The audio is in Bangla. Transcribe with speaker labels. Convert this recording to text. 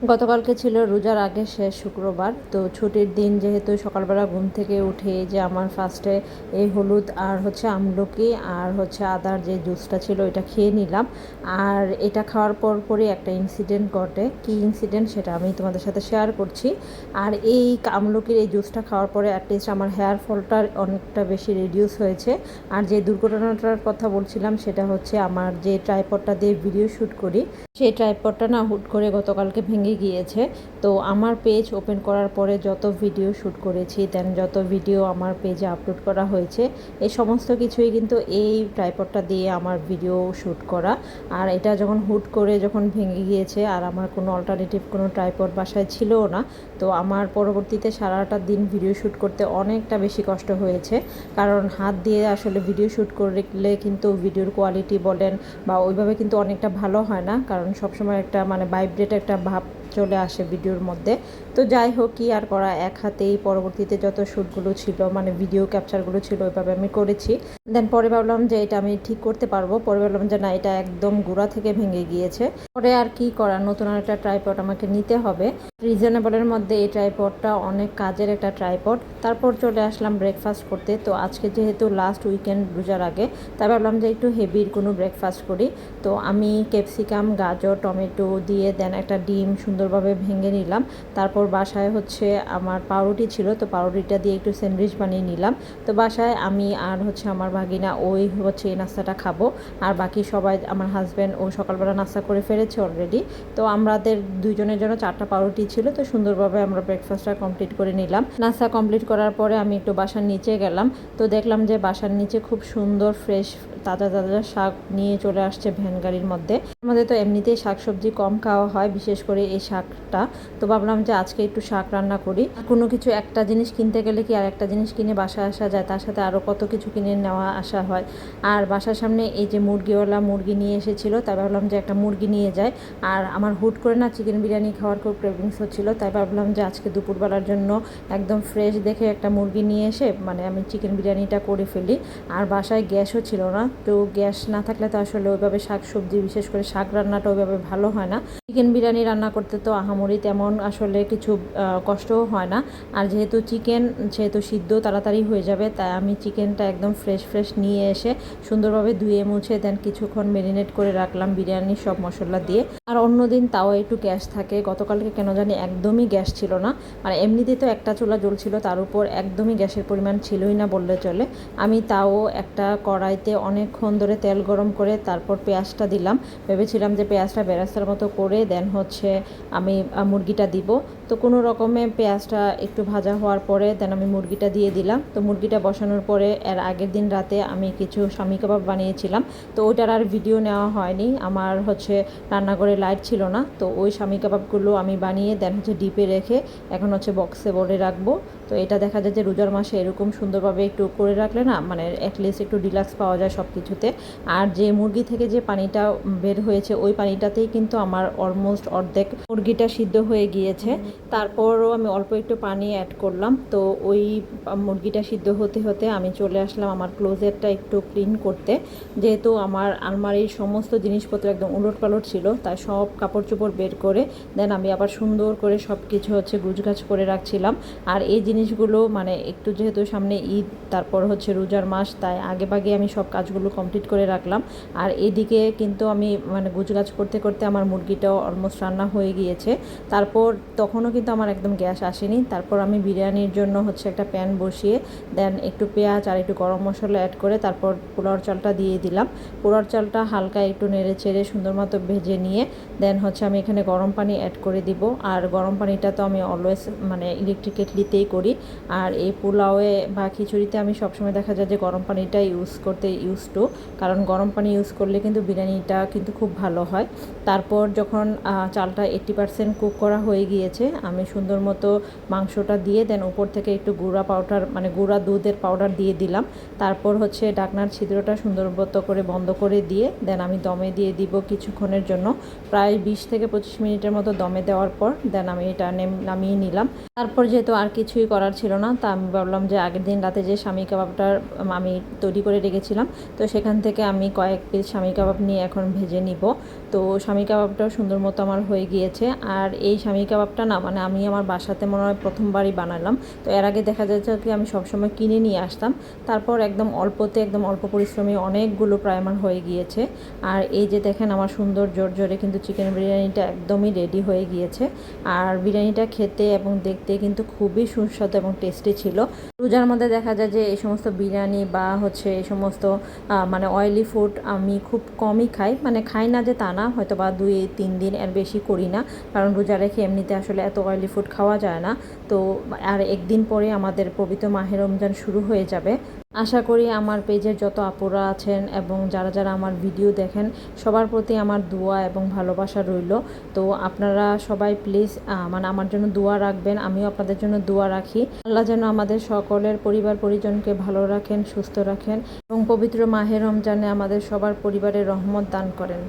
Speaker 1: গতকালকে ছিল রোজার আগে শেষ শুক্রবার, তো ছুটির দিন যেহেতু সকালবেলা ঘুম থেকে উঠে যে আমার ফার্স্টে এই হলুদ আর হচ্ছে আমলকি আর হচ্ছে আদার যে জুসটা ছিল এটা খেয়ে নিলাম। আর এটা খাওয়ার পর পরই একটা ইনসিডেন্ট ঘটে। কি ইনসিডেন্ট সেটা আমি তোমাদের সাথে শেয়ার করছি। আর এই আমলকির এই জুসটা খাওয়ার পরে অ্যাটলিস্ট আমার হেয়ার ফলটার অনেকটা বেশি রিডিউস হয়েছে। আর যে দুর্ঘটনাটার কথা বলছিলাম সেটা হচ্ছে আমার যে ট্রাইপডটা দিয়ে ভিডিও শ্যুট করি, সেই ট্রাইপডটা না হুট করে গতকালকে ভেঙে গিয়েছে। তো আমার পেজ ওপেন করার পরে যত ভিডিও শ্যুট করেছি দেন যত ভিডিও আমার পেজে আপলোড করা হয়েছে, এই সমস্ত কিছুই কিন্তু এই ট্রাইপডটা দিয়ে আমার ভিডিও শ্যুট করা। আর এটা যখন হুট করে যখন ভেঙে গিয়েছে, আর আমার কোনো অল্টারনেটিভ কোনো ট্রাইপড বাসায় ছিলও না, তো আমার পরবর্তীতে সারাটা দিন ভিডিও শ্যুট করতে অনেকটা বেশি কষ্ট হয়েছে। কারণ হাত দিয়ে আসলে ভিডিও শ্যুট করলে কিন্তু ভিডিওর কোয়ালিটি বলেন, বা ওইভাবে কিন্তু অনেকটা ভালো হয় না। কারণ সবসময় একটা মানে ভাইব্রেট একটা ভাব চলে আসে ভিডিওর মধ্যে। তো যাই হোক, কি আর করা, এক হাতেই পরবর্তীতে যত শ্যুটগুলো ছিল মানে ভিডিও ক্যাপচারগুলো ছিল, ওইভাবে আমি করেছি। দেন পরে ভাবলাম যে এটা আমি ঠিক করতে পারব। পরে ভাবলাম যে না, এটা একদম গোড়া থেকে ভেঙে গিয়েছে। পরে আর কি করা নতুন আর একটা ট্রাইপড আমাকে নিতে হবে। রিজনেবলের মধ্যে এই ট্রাইপডটা অনেক কাজের একটা ট্রাইপড তারপর চলে আসলাম ব্রেকফাস্ট করতে। তো আজকে যেহেতু লাস্ট উইকেন্ড রোজার আগে, তাই ভাবলাম যে একটু হেভির কোনো ব্রেকফাস্ট করি। তো আমি ক্যাপসিকাম গাজর, টমেটো দিয়ে দেন একটা ডিম সুন্দরভাবে ভেঙে নিলাম। তারপর বাসায় হচ্ছে আমার পাউরুটি ছিল, তো পাউরুটিটা দিয়ে একটু স্যান্ডউইচ বানিয়ে নিলাম। তো বাসায় আমি আর হচ্ছে আমার ভাগিনা ওই হচ্ছে এই নাস্তাটা খাব। আর বাকি সবাই আমার হাজব্যান্ড ও সকালবেলা নাস্তা করে ফেলেছে অলরেডি তো আমাদের দুজনের জন্য চারটা পাউরুটি ছিল, তো সুন্দরভাবে আমরা ব্রেকফাস্টটা কমপ্লিট করে নিলাম। নাস্তা কমপ্লিট করার পরে আমি একটু বাসার নিচে গেলাম। তো দেখলাম যে বাসার নিচে খুব সুন্দর ফ্রেশ তাজা তাজা শাক নিয়ে চলে আসছে ভ্যান গাড়ির মধ্যে। আমাদের তো এমনিতেই শাক সবজি কম খাওয়া হয়, বিশেষ করে এই শাকটা। তো ভাবলাম যে আজকে একটু শাক রান্না করি। কোনো কিছু একটা জিনিস কিনতে গেলে কি আর একটা জিনিস কিনে বাসায় আসা যায়? তার সাথে আরও কত কিছু কিনে নেওয়া আসা হয়। আর বাসার সামনে এই যে মুরগিওয়ালা মুরগি নিয়ে এসেছিল, তাই ভাবলাম যে একটা মুরগি নিয়ে যায় আর আমার হুট করে না চিকেন বিরিয়ানি খাওয়ার খুব ক্রেভিংস হচ্ছিল, তাই ভাবলাম যে আজকে দুপুরবেলার জন্য একদম ফ্রেশ দেখে একটা মুরগি নিয়ে এসে মানে আমি চিকেন বিরিয়ানিটা করে ফেলি। আর বাসায় গ্যাসও ছিল না, তো গ্যাস না থাকলে তো আসলে ওইভাবে শাক সবজি বিশেষ করে শাক রান্নাটা ওইভাবে ভালো হয় না। চিকেন বিরিয়ানি রান্না করতে তো আহামরি তেমন আসলে কিছু কষ্টও হয় না। আর যেহেতু চিকেন সেহেতু সিদ্ধ তাড়াতাড়ি হয়ে যাবে, তাই আমি চিকেনটা একদম ফ্রেশ ফ্রেশ নিয়ে এসে সুন্দরভাবে ধুয়ে মুছে দেন কিছুক্ষণ মেরিনেট করে রাখলাম বিরিয়ানির সব মশলা দিয়ে। আর অন্যদিন তাও একটু গ্যাস থাকে। গতকালকে কেন জানি একদমই গ্যাস ছিল না। মানে এমনিতে তো একটা চুলা জ্বলছিল, তার উপর একদমই গ্যাসের পরিমাণ ছিলই না বললে চলে। আমি তাও একটা কড়াইতে অনেকক্ষণ ধরে তেল গরম করে তারপর পেঁয়াজটা দিলাম। ভেবেছিলাম যে পেঁয়াজটা বেরাস্তার মতো করে দেন হচ্ছে আমি মুরগিটা দিব। তো কোনো রকমে পেঁয়াজটা একটু ভাজা হওয়ার পরে দেন আমি মুরগিটা দিয়ে দিলাম। তো মুরগিটা বসানোর পরে এর আগের দিন রাতে আমি কিছু স্বামী কাবাব বানিয়েছিলাম। তো ওইটার আর ভিডিও নেওয়া হয়নি। আমার হচ্ছে রান্নাঘরে লাইট ছিল না। তো ওই স্বামী কাবাবগুলো আমি বানিয়ে দেন হচ্ছে ডিপে রেখে এখন হচ্ছে বক্সে বলে রাখব। তো এটা দেখা যায় যে রোজার মাসে এরকম সুন্দরভাবে একটু করে রাখলে না মানে অ্যাটলিস্ট একটু রিল্যাক্স পাওয়া যায় সব কিছুতে আর যে মুরগি থেকে যে পানিটা বের হয়েছে ওই পানিটাতেই কিন্তু আমার অলমোস্ট অর্ধেক মুরগিটা সিদ্ধ হয়ে গিয়েছে। তারপরও আমি অল্প একটু পানি অ্যাড করলাম। তো ওই মুরগিটা সিদ্ধ হতে হতে আমি চলে আসলাম আমার ক্লোজেটটা একটু ক্লিন করতে। যেহেতু আমার আলমারির সমস্ত জিনিসপত্র একদম উলট পালট ছিল তাই সব কাপড় চোপড় বের করে দেন আমি আবার সুন্দর করে সব কিছু হচ্ছে গুছগাছ করে রাখছিলাম। আর এই জিনিসগুলো মানে একটু যেহেতু সামনে ঈদ, তারপর হচ্ছে রোজার মাস, তাই আগে ভাগে আমি সব কাজগুলো কমপ্লিট করে রাখলাম। আর এদিকে কিন্তু আমি মানে গুছগাছ করতে করতে আমার মুরগিটাও অলমোস্ট রান্না হয়ে গিয়েছে। তারপর তখনও কিন্তু আমার একদম গ্যাস আসেনি। তারপর আমি বিরিয়ানির জন্য হচ্ছে একটা প্যান বসিয়ে, দেন একটু পেঁয়াজ আর একটু গরম মশলা অ্যাড করে তারপর পোলাওর চালটা দিয়ে দিলাম। পোলাওর চালটা হালকা একটু নেড়ে চেড়ে সুন্দর মতো ভেজে নিয়ে, দেন হচ্ছে আমি এখানে গরম পানি অ্যাড করে দিব। আর গরম পানিটা তো আমি অলওয়েজ মানে ইলেকট্রিক কেটলিতেই করি। আর এই পোলাওয়ে বা খিচুড়িতে আমি সবসময় দেখা যায় যে গরম পানিটা ইউজ করতে ইউজ টু কারণ গরম পানি ইউজ করলে কিন্তু বিরিয়ানিটা কিন্তু খুব ভালো হয়। তারপর যখন চালটা এইট্টি পারসেন্ট কুক করা হয়ে গিয়েছে, আমি সুন্দর মতো মাংসটা দিয়ে দেন উপর থেকে একটু গুঁড়া পাউডার মানে গুঁড়া দুধের পাউডার দিয়ে দিলাম। তারপর হচ্ছে ডাকনার ছিদ্রটা সুন্দর মতো করে বন্ধ করে দিয়ে দেন আমি দমে দিয়ে দিব কিছুক্ষণের জন্য। প্রায় বিশ থেকে পঁচিশ মিনিটের মতো দমে দেওয়ার পর দেন আমি এটা নামিয়ে নিলাম। তারপর যেহেতু আর কিছুই করার ছিল না, তা আমি ভাবলাম যে আগের দিন রাতে যে স্বামী কাবাবটার আমি তৈরি করে রেখেছিলাম, তো সেখান থেকে আমি কয়েক পিস স্বামী কাবাব নিয়ে এখন ভেজে নিব। তো স্বামী কাবাবটাও সুন্দর মতো আমার হয়ে গিয়েছে, আর এই স্বামী কাবাবটা না মানে আমি আমার বাসাতে মনে হয় প্রথমবারই বানালাম, তো এর আগে দেখা যাচ্ছে কি আমি সবসময় কিনে নিয়ে আসতাম, তারপর একদম অল্পতে, একদম অল্প পরিশ্রমে অনেকগুলো প্রায় আমার হয়ে গিয়েছে, আর এই যে দেখেন আমার সুন্দর জোর জোরে কিন্তু চিকেন বিরিয়ানিটা একদমই রেডি হয়ে গিয়েছে, আর বিরিয়ানিটা খেতে এবং দেখতে কিন্তু খুবই সুস্বাদু এবং টেস্টি ছিল। রোজার মধ্যে দেখা যায় যে, এই সমস্ত বিরিয়ানি বা হচ্ছে এই সমস্ত মানে অয়েলি ফুড আমি খুব কমই খাই। মানে খাই না যে তা না হয়তো বা দুই, তিন দিন এর বেশি করি না। কারণ রোজা রেখে এমনিতে আসলে এত অয়েলি ফুড খাওয়া যায় না। তো, আর একদিন পরে আমাদের পবিত্র মাহের রমজান শুরু হয়ে যাবে। আশা করি আমার পেজের যত আপুরা আছেন এবং যারা যারা আমার ভিডিও দেখেন, সবার প্রতি আমার দোয়া এবং ভালোবাসা রইল। তো আপনারা সবাই প্লিজ মানে আমার জন্য দোয়া রাখবেন, আমিও আপনাদের জন্য দোয়া রাখি। আল্লাহ যেন আমাদের সকলের পরিবার পরিজনকে ভালো রাখেন, সুস্থ রাখেন এবং পবিত্র মাহে রমজানে আমাদের সবার পরিবারে রহমত দান করেন।